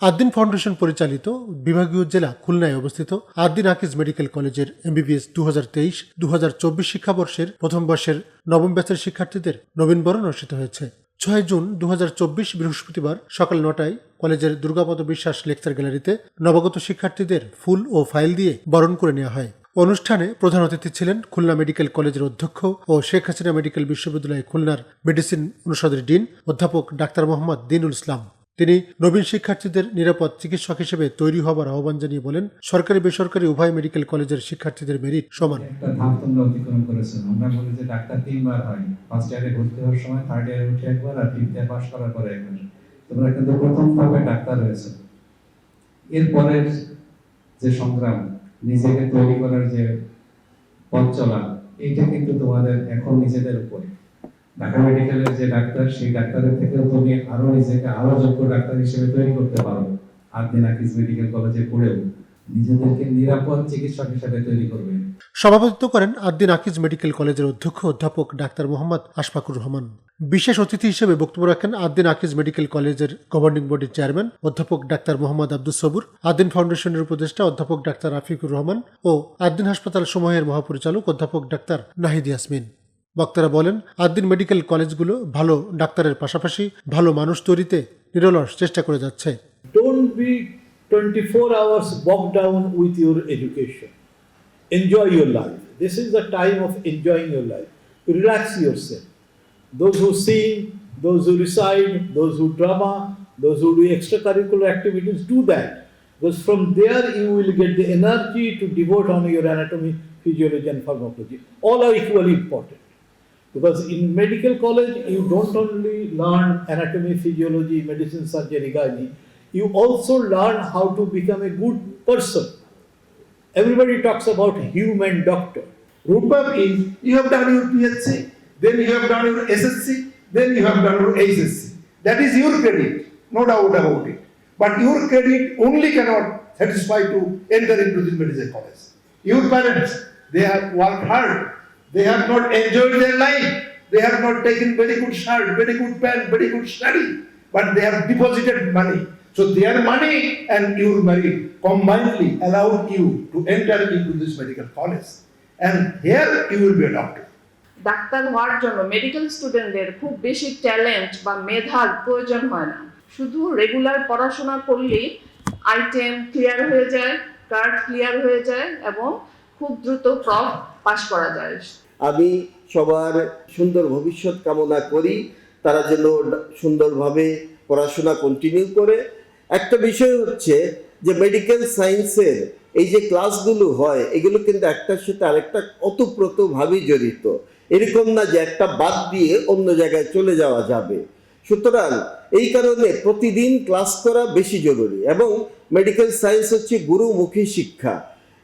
Ad-din foundation পরিচালিত বিভাগীয় জেলা খুলনায় অবস্থিত আদ্দিন আকিজ মেডিকেল কলেজের এমবিবিএস দু হাজার তেইশ দু হাজার চব্বিশ শিক্ষাবর্ষের প্রথম বর্ষের নবম ব্যাচের শিক্ষার্থীদের নবীনবরণ অনুষ্ঠিত হয়েছে। ছয় জুন দু হাজার চব্বিশ বৃহস্পতিবার সকাল নটায় কলেজের দুর্গাপদ বিশ্বাস লেকচার গ্যালারিতে নবাগত শিক্ষার্থীদের ফুল ও ফাইল দিয়ে বরণ করে নেওয়া হয়। অনুষ্ঠানে প্রধান অতিথি ছিলেন খুলনা মেডিকেল কলেজের অধ্যক্ষ ও শেখ হাসিনা মেডিকেল বিশ্ববিদ্যালয় খুলনার মেডিসিন অনুষদের ডিন অধ্যাপক ডাক্তার মোহাম্মদ দিনুল ইসলাম। তিনি নবীন শিক্ষার্থীদের নিরাপদ চিকিৎসক হিসেবে তৈরি হবার আহ্বান জানিয়ে বলেন, সরকারি বেসরকারি উভয় মেডিকেল কলেজের শিক্ষার্থীদের মেরিট সমান। একটা ধাপ তোমরা অতিক্রম আমরা বলি যে ডাক্তার তিনবার হয় ফার্স্ট ইয়ারে ভর্তি হওয়ার সময় থার্ড ইয়ারে উঠে একবার আর ফিফথ ইয়ার পাস করার পরে একবার। তোমরা কিন্তু প্রথম ধাপে ডাক্তার হয়েছে। এরপরের যে সংগ্রাম, নিজেকে তৈরি করার যে পথ চলা, এইটা কিন্তু তোমাদের এখন নিজেদের উপরে। ঢাকা মেডিকেলের যে ডাক্তার, সেই ডাক্তারের থেকেও তুমি আরও নিজেকে আরও যোগ্য ডাক্তার হিসেবে তৈরি করতে পারো। মেডিকেল কলেজে পড়েও নিজেদেরকে নিরাপদ চিকিৎসক হিসেবে তৈরি করবে। সভাপতিত্ব করেন আদ্দিন আকিজ মেডিকেল কলেজের অধ্যক্ষ অধ্যাপক ডাক্তার মোহাম্মদ আশফাকুর রহমান। বিশেষ অতিথি হিসেবে বক্তব্য রাখেন আদ্দিন আকিজ মেডিকেল কলেজের গভর্নিং বডির চেয়ারম্যান অধ্যাপক ডাক্তার মোহাম্মদ আব্দুল সবুর, আদ্দিন ফাউন্ডেশনের উপদেষ্টা অধ্যাপক ডাক্তার আফিকুর রহমান ও আদ্দিন হাসপাতাল সমূহের মহাপরিচালক অধ্যাপক ডাক্তার নাহিদ ইয়াসমিন। বক্তারা বলেন আদ্দিন মেডিকেল কলেজগুলো ভালো ডাক্তারের পাশাপাশি ভালো মানুষ তৈরিতে নিরলস চেষ্টা করে যাচ্ছে Don't be 24 hours bogged down with your education. Enjoy your life. This is the time of enjoying your life. Relax yourself. Those who sing, those who recite, those who drama, those who do extracurricular activities, do that. Because from there you will get the energy to devote on your anatomy, physiology, and pharmacology. All are equally important. Because in medical college, you don't only learn anatomy, physiology, medicine, surgery, gynae, you also learn how to become a good person. Everybody talks about human doctor. Roadmap is you have done your PhD, then you have done your SSC, then you have done your HSC. That is your credit, no doubt about it. But your credit only cannot satisfy to enter into this medical college. Your parents, they have worked hard. They have not enjoyed their life. They have not taken very good shirt, very good pen, very good study. But they have deposited money. So their money and your merit combinedly allowed you to enter into this medical college. And here you will be a doctor. Doctor হওয়ার জন্য medical স্টুডেন্টদের খুব বেশি talent বা মেধার প্রয়োজন হয় না শুধু রেগুলার পড়াশোনা করলেই আইটেম ক্লিয়ার হয়ে যায় কার্ড ক্লিয়ার হয়ে যায় এবং খুব দ্রুত প্রফ পাশ করা যায়। আমি সবার সুন্দর ভবিষ্যৎ কামনা করি, তারা যেন সুন্দরভাবে পড়াশোনা কন্টিনিউ করে। একটা বিষয় হচ্ছে যে মেডিকেল সায়েন্সের এই যে ক্লাসগুলো হয়, এগুলো কিন্তু একটার সাথে আরেকটা অতপ্রতভাবে জড়িত। এরকম না যে একটা বাদ দিয়ে অন্য জায়গায় চলে যাওয়া যাবে। সুতরাং এই কারণে প্রতিদিন ক্লাস করা বেশি জরুরি এবং মেডিকেল সায়েন্স হচ্ছে গুরুমুখী শিক্ষা।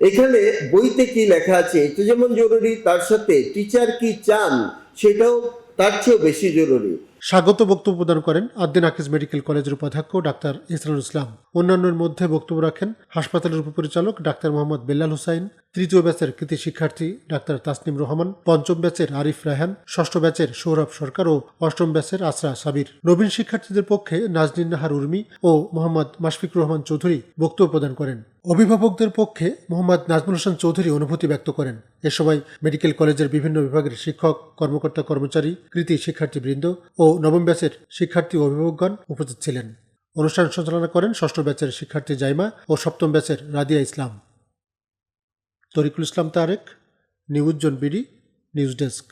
এখানে বইতে কি লেখা আছে এটা যেমন জরুরি, তার সাথে টিচার কি চান, সেটাও তার চেয়েও বেশি জরুরি। স্বাগত বক্তব্য প্রদান করেন আদ্দিন আকিজ মেডিকেল কলেজের উপাধ্যক্ষ ডাক্তার ইসরানুল ইসলাম। অন্যান্যের মধ্যে বক্তব্য রাখেন হাসপাতালের উপপরিচালক ডাক্তার মোহাম্মদ বেল্লাল হুসাইন, তৃতীয় ব্যাচের কৃতি শিক্ষার্থী ডাক্তার তাসনিম রহমান, পঞ্চম ব্যাচের আরিফ রায়হান, ষষ্ঠ ব্যাচের সৌরভ সরকার ও অষ্টম ব্যাচের আসরা সাবির। নবীন শিক্ষার্থীদের পক্ষে নাজনীন নাহার উর্মি ও মোহাম্মদ মাশফিকুর রহমান চৌধুরী বক্তব্য প্রদান করেন। অভিভাবকদের পক্ষে মোহাম্মদ নাজমুল হোসেন চৌধুরী অনুভূতি ব্যক্ত করেন। এ সময় মেডিকেল কলেজের বিভিন্ন বিভাগের শিক্ষক, কর্মকর্তা, কর্মচারী, কৃতি শিক্ষার্থীবৃন্দ ও নবম ব্যাচের শিক্ষার্থী ও অভিভাবকগণ উপস্থিত ছিলেন। অনুষ্ঠান সঞ্চালনা করেন ষষ্ঠ ব্যাচের শিক্ষার্থী জাইমা ও সপ্তম ব্যাচের Radia Islam. Tariqul Islam Tareq, news zone BD, news desk.